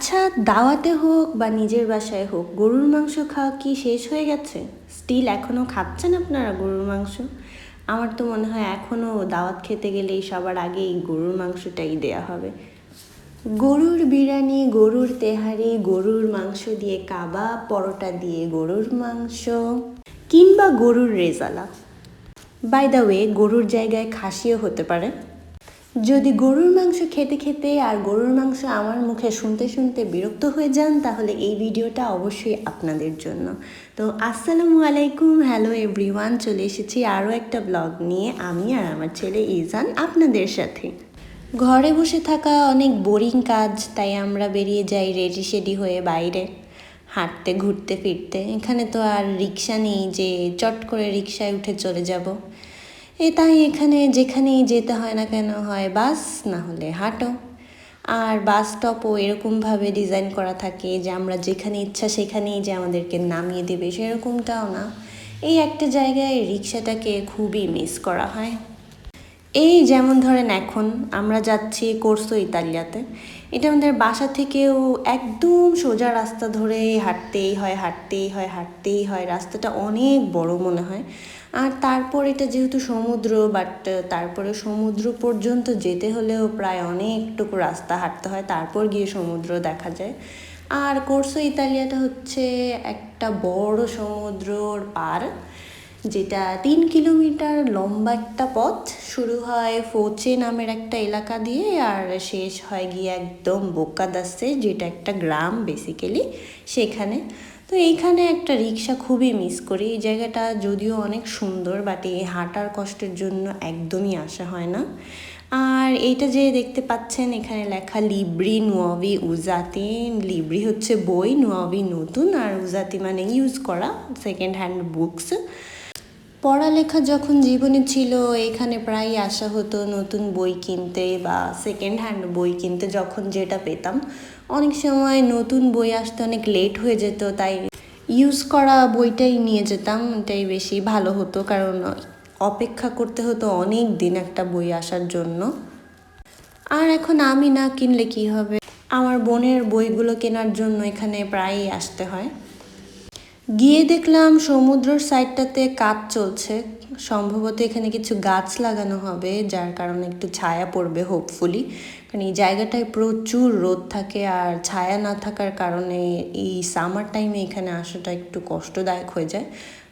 আচ্ছা দাওয়াতে হোক বা নিজের বাসায় হোক, গরুর মাংস খাওয়া কি শেষ হয়ে গেছে? স্টিল এখনও খাচ্ছেন আপনারা গরুর মাংস? আমার তো মনে হয় এখনও দাওয়াত খেতে গেলেই সবার আগে এই গরুর মাংসটাই দেয়া হবে। গরুর বিরিয়ানি, গরুর তেহারি, গরুর মাংস দিয়ে কাবাব, পরোটা দিয়ে গরুর মাংস কিংবা গরুর রেজালা। বাই দ্য ওয়ে গরুর জায়গায় খাসিও হতে পারে। যদি গরুর মাংস খেতে খেতে আর গরুর মাংস আমার মুখে শুনতে শুনতে বিরক্ত হয়ে যান, তাহলে এই ভিডিওটা অবশ্যই আপনাদের জন্য। তো আসসালামু আলাইকুম, হ্যালো এভরিওয়ান, চলে এসেছি আরও একটা ব্লগ নিয়ে। আমি আর আমার ছেলে ইজান আপনাদের সাথে। ঘরে বসে থাকা অনেক বোরিং কাজ, তাই আমরা বেরিয়ে যাই রেডি সেডি হয়ে বাইরে। হাঁটতে, ঘুরতে, ফিরতে। এখানে তো আর রিক্সা নেই যে চট করে রিক্সায় উঠে চলে যাব। এ তাই এখানে যেখানেই যেতে হয় না কেন হয় বাস, না হলে হাঁটো। আর বাস স্টপও এরকমভাবে ডিজাইন করা থাকে যে আমরা যেখানে ইচ্ছা সেখানেই যে আমাদেরকে নামিয়ে দেবে, সেরকমটাও না। এই একটা জায়গায় রিক্সাটাকে খুবই মিস করা হয়। এই যেমন ধরেন এখন আমরা যাচ্ছি কোর্সো ইতালিয়াতে, এটা আমাদের বাসা থেকেও একদম সোজা রাস্তা ধরে হাঁটতেই হয় হাঁটতেই হয় হাঁটতেই হয়, রাস্তাটা অনেক বড় মনে হয়। আর তারপর এটা যেহেতু সমুদ্র বাট তারপরে সমুদ্র পর্যন্ত যেতে হলেও প্রায় অনেকটুকু রাস্তা হাঁটতে হয়, তারপর গিয়ে সমুদ্র দেখা যায়। আর কোর্সো ইতালিয়াটা হচ্ছে একটা বড় সমুদ্রর পার। যেটা তিন কিলোমিটার লম্বা একটা পথ, শুরু হয় ফোচে নামের একটা এলাকা দিয়ে আর শেষ হয় গিয়ে একদম বোকাদাসে যেটা একটা গ্রাম বেসিক্যালি সেখানে। তো এইখানে একটা রিক্সা খুবই মিস করি। এই জায়গাটা যদিও অনেক সুন্দর বাট এই হাঁটার কষ্টের জন্য একদমই আসা হয় না। আর এইটা যে দেখতে পাচ্ছেন, এখানে লেখা লিব্রি নুয়াবি উজাতি। লিব্রি হচ্ছে বই, নুয়াবি নতুন, আর উজাতি মানে ইউজ করা সেকেন্ড হ্যান্ড বুকস পড়ালেখা যখন জীবনে ছিল, এখানে প্রায় আসা হতো নতুন বই কিনতে বা সেকেন্ড হ্যান্ড বই কিনতে যখন যেটা পেতাম। অনেক সময় নতুন বই আসতে অনেক লেট হয়ে যেত, তাই ইউজ করা বইটাই নিয়ে যেতাম এটাই বেশি ভালো হতো কারণ অপেক্ষা করতে হতো অনেক দিন একটা বই আসার জন্য। আর এখন আমি না কিনলে কি হবে? আমার বোনের বইগুলো কেনার জন্য এখানে প্রায়ই আসতে হয়। গিয়ে দেখলাম সমুদ্রের সাইডটাতে কাজ চলছে। সম্ভবত এখানে কিছু গাছ লাগানো হবে, যার কারণে একটু ছায়া পড়বে হোপফুলি কারণ এই জায়গাটায় প্রচুর রোদ থাকে আর ছায়া না থাকার কারণে এই সামার টাইমে এখানে আসাটা একটু কষ্টদায়ক হয়ে যায়।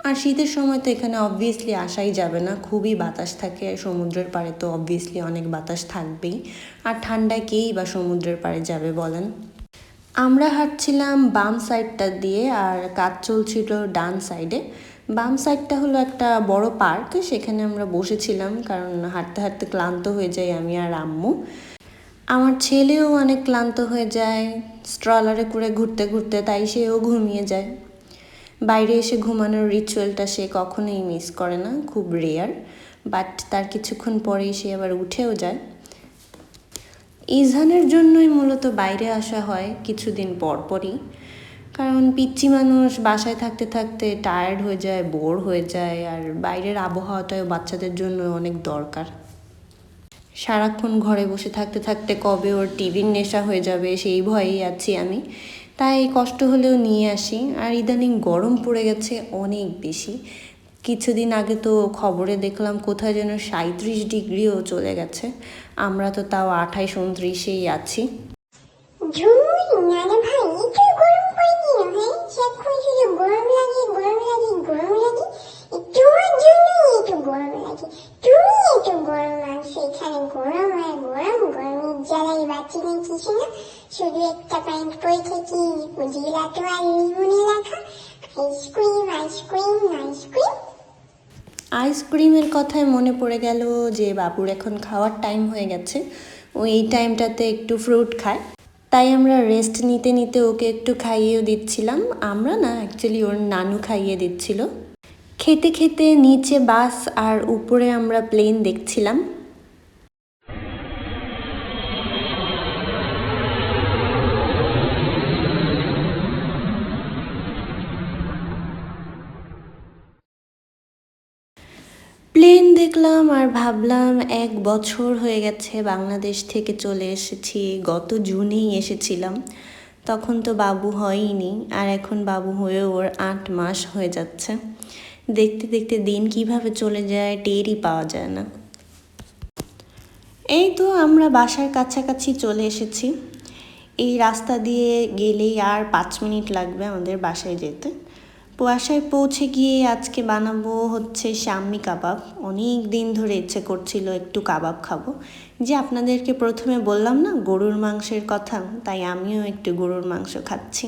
আর শীতের সময় তো এখানে অবভিয়াসলি আসাই যাবে না, খুবই বাতাস থাকে, সমুদ্রের পাড়ে তো অবভিয়াসলি অনেক বাতাস থাকবেই। আর ঠান্ডায় কেই বা সমুদ্রের পাড়ে যাবে বলেন? আমরা হাঁটছিলাম বাম সাইডটা দিয়ে আর কাজ চলছিল ডান সাইডে বাম সাইডটা হলো একটা বড় পার্ক সেখানে আমরা বসেছিলাম কারণ হাঁটতে হাঁটতে ক্লান্ত হয়ে যাই আমি আর আম্মু। আমার ছেলেও অনেক ক্লান্ত হয়ে যায় স্ট্রলারে করে ঘুরতে ঘুরতে তাই সেও ঘুমিয়ে যায়। বাইরে এসে ঘুমানোর রিচুয়ালটা সে কখনোই মিস করে না, খুব রেয়ার বাট তার কিছুক্ষণ পরেই সে আবার উঠেও যায়। ইজহানের জন্যই মূলত বাইরে আসা হয় কিছুদিন পর পরই। কারণ পিচ্ছি মানুষ বাসায় থাকতে থাকতে টায়ার্ড হয়ে যায় বোর হয়ে যায়, আর বাইরের আবহাওয়াটাও বাচ্চাদের জন্য অনেক দরকার। সারাক্ষণ ঘরে বসে থাকতে থাকতে কবে ওর টিভির নেশা হয়ে যাবে সেই ভয়েই আছি আমি। তাই কষ্ট হলেও নিয়ে আসি, আর ইদানিং গরম পড়ে গেছে অনেক বেশি। কিছুদিন আগে তো খবরে দেখলাম কোথায় যেন সাঁত্রিশ ডিগ্রিও চলে গেছে। আমরা তো তাও আঠাইশ, উনত্রিশেই আছি। শুধু একটু প্যান্ট পরে থেকে জিরাটো আর লিমনে রাখা আইসক্রিম আইসক্রিম আইসক্রিম আইসক্রিমের কথায় মনে পড়ে গেল যে বাবুর এখন খাওয়ার টাইম হয়ে গেছে। ও এই টাইমটাতে একটু ফ্রুট খায়। তাই আমরা রেস্ট নিতে নিতে ওকে একটু খাইয়েও দিচ্ছিলাম। আমরা না অ্যাকচুয়ালি ওর নানু খাইয়ে দিচ্ছিল। খেতে খেতে নিচে বাস আর উপরে আমরা প্লেন দেখছিলাম। প্লেন দেখলাম আর ভাবলাম এক বছর হয়ে গেছে বাংলাদেশ থেকে চলে এসেছি। গত জুনেই এসেছিলাম। তখন তো বাবু হয়ইনি আর এখন বাবু হয়ে ওর আট মাস হয়ে যাচ্ছে। দেখতে দেখতে দিন কীভাবে চলে যায় টেরই পাওয়া যায় না। এই তো আমরা বাসার কাছাকাছি চলে এসেছি। এই রাস্তা দিয়ে গেলেই আর পাঁচ মিনিট লাগবে আমাদের বাসায় যেতে। বাসায় পৌঁছে গিয়ে আজকে বানাবো হচ্ছে শাম্মি কাবাব। অনেক দিন ধরে ইচ্ছে করছিল একটু কাবাব খাব। যে আপনাদেরকে প্রথমে বললাম না, গরুর মাংসের কথা, তাই আমিও একটু গরুর মাংস খাচ্ছি।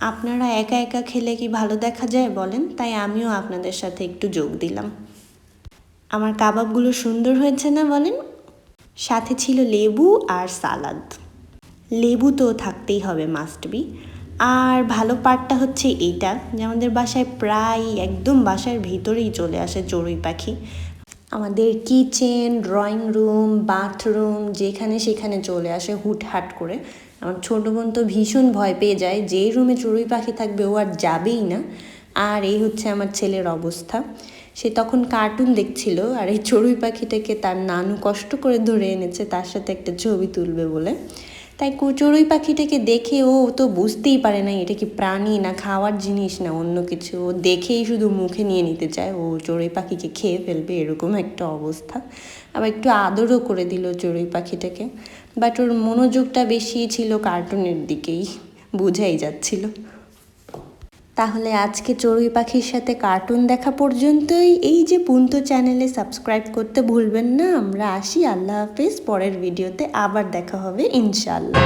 আপনারা একা একা খেলে কি ভালো দেখা যায় বলেন, তাই আমিও আপনাদের সাথে একটু যোগ দিলাম। আমার কাবাবগুলো সুন্দর হয়েছে না বলেন? সাথে ছিল লেবু আর সালাদ। লেবু তো থাকতেই হবে মাস্ট বি আর ভালো পার্টটা হচ্ছে এইটা যে আমাদের বাসায় প্রায় একদম বাসার ভিতরেই চলে আসে চড়ুই পাখি। আমাদের কিচেন ড্রয়িং রুম বাথরুম যেখানে সেখানে চলে আসে হুটহাট করে। আমার ছোটো বোন তো ভীষণ ভয় পেয়ে যায় যেই রুমে চড়ুই পাখি থাকবে ও আর যাবেই না। আর এই হচ্ছে আমার ছেলের অবস্থা। সে তখন কার্টুন দেখছিল আর এই চড়ুই পাখিটাকে তার নানু কষ্ট করে ধরে এনেছে, তার সাথে একটা ছবি তুলবে বলে। তাই চড়ুই পাখিটাকে দেখে ও তো বুঝতেই পারে না এটা কি প্রাণী না খাওয়ার জিনিস না অন্য কিছু। ও দেখেই শুধু মুখে নিয়ে নিতে চায়। ও চড়ুই পাখিকে খেয়ে ফেলবে এরকম একটা অবস্থা। আবার একটু আদরও করে দিল চড়ুই পাখিটাকে। বাট ওর মনোযোগটা বেশি ছিল কার্টুনের দিকেই। বোঝাই যাচ্ছিল। তাহলে আজকে চড়ুই পাখির সাথে কার্টুন দেখা পর্যন্তই। এই যে পুন্ত চ্যানেলে সাবস্ক্রাইব করতে ভুলবেন না। আমরা আসি, আল্লাহ হাফেজ। পরের ভিডিওতে আবার দেখা হবে ইনশাল্লাহ